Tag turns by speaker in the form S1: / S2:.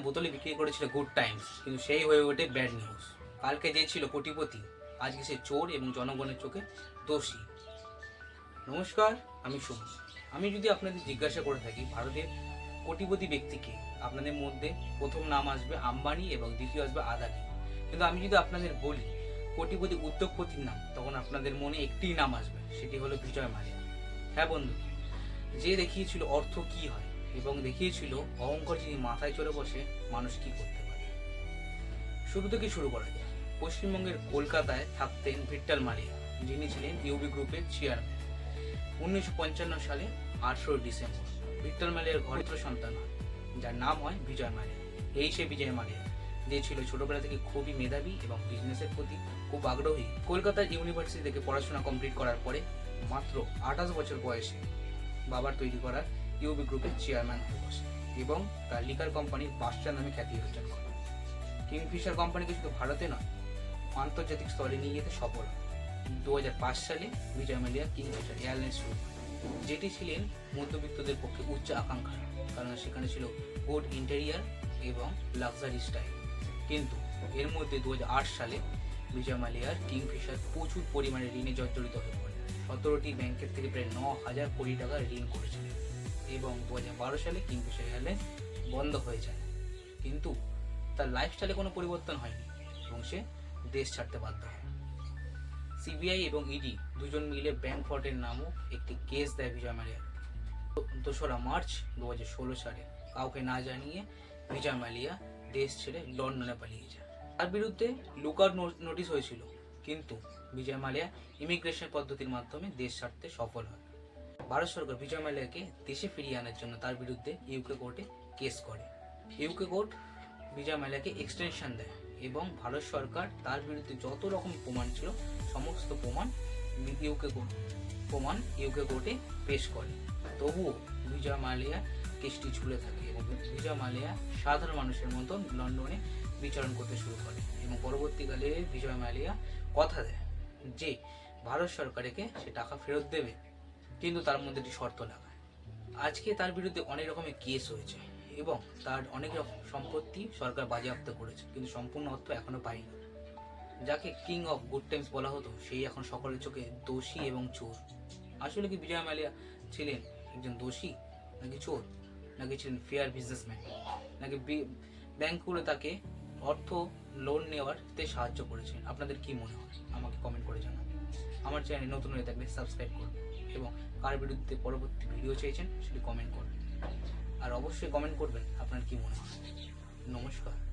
S1: বোতলে বিক্রি করেছিল গুড টাইমস কিন্তু সেই হয়ে ওঠে ব্যাড নিউজ কালকে যে ছিল কোটিপতি, আজকে সে চোর এবং জনগণের চোখে দোষী। নমস্কার, আমি সুমন। আমি যদি আপনাদের জিজ্ঞাসা করে থাকি, ভারতের কোটিপতি ব্যক্তিকে, আপনাদের মধ্যে প্রথম নাম আসবে আম্বানি এবং দ্বিতীয় আসবে আদানি। কিন্তু আমি যদি আপনাদের বলি, কোটিপতি উদ্যোগপতির নাম, তখন আপনাদের মনে একটিই নাম আসবে, সেটি হলো বিজয় মালিয়া হ্যাঁ বন্ধু, যে দেখিয়েছিল অর্থ কি হয়? এবং দেখিয়েছিল অহংকার যদি মাথায় চড়ে বসে, মানুষ কি করতে পারে? শুরু থেকে শুরু করা যায়। পশ্চিমবঙ্গের কলকাতায় থাকতেন ভিট্টাল মালিয়া, যিনি ছিলেন ইউবি গ্রুপের চেয়ারম্যান উনিশশো পঞ্চান্ন সালে আঠেরো ডিসেম্বর, ভিট্টাল মালিয়ার ঘরিত্র সন্তান হয়, যার নাম হয় বিজয় মালিয়া। এই সে বিজয় মালিয়া, যে ছিল ছোটবেলা থেকে খুবই মেধাবী এবং বিজনেসের প্রতি খুব আগ্রহী। কলকাতার ইউনিভার্সিটি থেকে পড়াশোনা কমপ্লিট করার পরে মাত্র আঠাশ বছর বয়সে বাবার তৈরি করা ইউবি গ্রুপের চেয়ারম্যান হয়ে বসে, এবং তার লিকার কোম্পানির বাদশা নামে খ্যাতি অর্জন করে কিংফিশার কোম্পানিকে শুধু ভারতে নয়, আন্তর্জাতিক স্তরে নিয়ে যেতে সফল দু সালে বিজয় মালিয়া কিংফিশার এয়ারলাইন্স শুরু যেটি ছিলেন মধ্যবিত্তদের পক্ষে উচ্চ আকাঙ্ক্ষা কারণ সেখানে ছিল গুড ইন্টেরিয়ার এবং লাক্সারি স্টাইল কিন্তু এর মধ্যে দু হাজার আট সালে বিজয় মালিয়ার কিংফিশার প্রচুর পরিমাণে ঋণে জর্জরিত হয়ে পড়ে। সতেরোটি ব্যাংকের থেকে প্রায় ন হাজার কোটি টাকা ঋণ করেছিলেন। এবং দু হাজার বারো সালে কিংফিশার এয়ারলাইন্স বন্ধ হয়ে যায়। কিন্তু তার লাইফস্টাইলে কোনো পরিবর্তন হয়নি এবং সে দেশ ছাড়তে বাধ্য হয়। সিবিআই এবং ইডি দুজন মিলে ব্যাংক ফ্রডের নামও একটি কেস দেয় বিজয় মালিয়া দোসরা মার্চ দু হাজার ষোলো সালে কাউকে না জানিয়ে বিজয় মালিয়া দেশ ছেড়ে লন্ডনে পালিয়ে যায়। তার বিরুদ্ধে লুকআউট নোটিশ হয়েছিল, কিন্তু বিজয় মালিয়া ইমিগ্রেশন পদ্ধতির মাধ্যমে দেশ ছাড়তে সফল হয়। ভারত সরকার বিজয় মালিয়াকে দেশে ফিরিয়ে আনার জন্য তার বিরুদ্ধে ইউকে কোর্টে কেস করে। ইউকে কোর্ট বিজয় মালিয়াকে এক্সটেনশন দেয় এবং ভারত সরকার তার বিরুদ্ধে যত রকম প্রমাণ ছিল, সমস্ত প্রমাণ ইউকে কোর্ট প্রমাণ ইউকে কোর্টে পেশ করে। তবুও বিজয় মালিয়া কেসটি ঝুলে থাকে এবং বিজয় মালিয়া সাধারণ মানুষের মতো লন্ডনে বিচরণ করতে শুরু করে এবং পরবর্তীকালে বিজয় মালিয়া কথা দেয় যে, ভারত সরকারকে সে টাকা ফেরত দেবে। কিন্তু তার মধ্যে একটি শর্ত লাগায়। আজকে তার বিরুদ্ধে অনেক রকমের কেস হয়েছে এবং তার অনেক রকম সম্পত্তি সরকার বাজেয়াপ্ত করেছে, কিন্তু সম্পূর্ণ অর্থ এখনও পায়নি। যাকে কিং অফ গুড টাইমস বলা হতো, সেই এখন সকলের চোখে দোষী এবং চোর। আসলে কি বিজয় মালিয়া ছিলেন একজন দোষী, নাকি চোর, নাকি ছিলেন ফেয়ার বিজনেসম্যান নাকি ব্যাংকগুলো তাকে অর্থ লোন নেওয়ারতে সাহায্য করেছেন আপনাদের কি মনে হয়? আমাকে কমেন্ট করে জানাবেন আমার চ্যানেল নতুন হয়ে থাকলে সাবস্ক্রাইব করবেন এবং কার বিরুদ্ধে পরবর্তী ভিডিও চেয়েছেন সেটি কমেন্ট করবেন আর অবশ্যই কমেন্ট করবেন, আপনার কি মনে হয়? নমস্কার।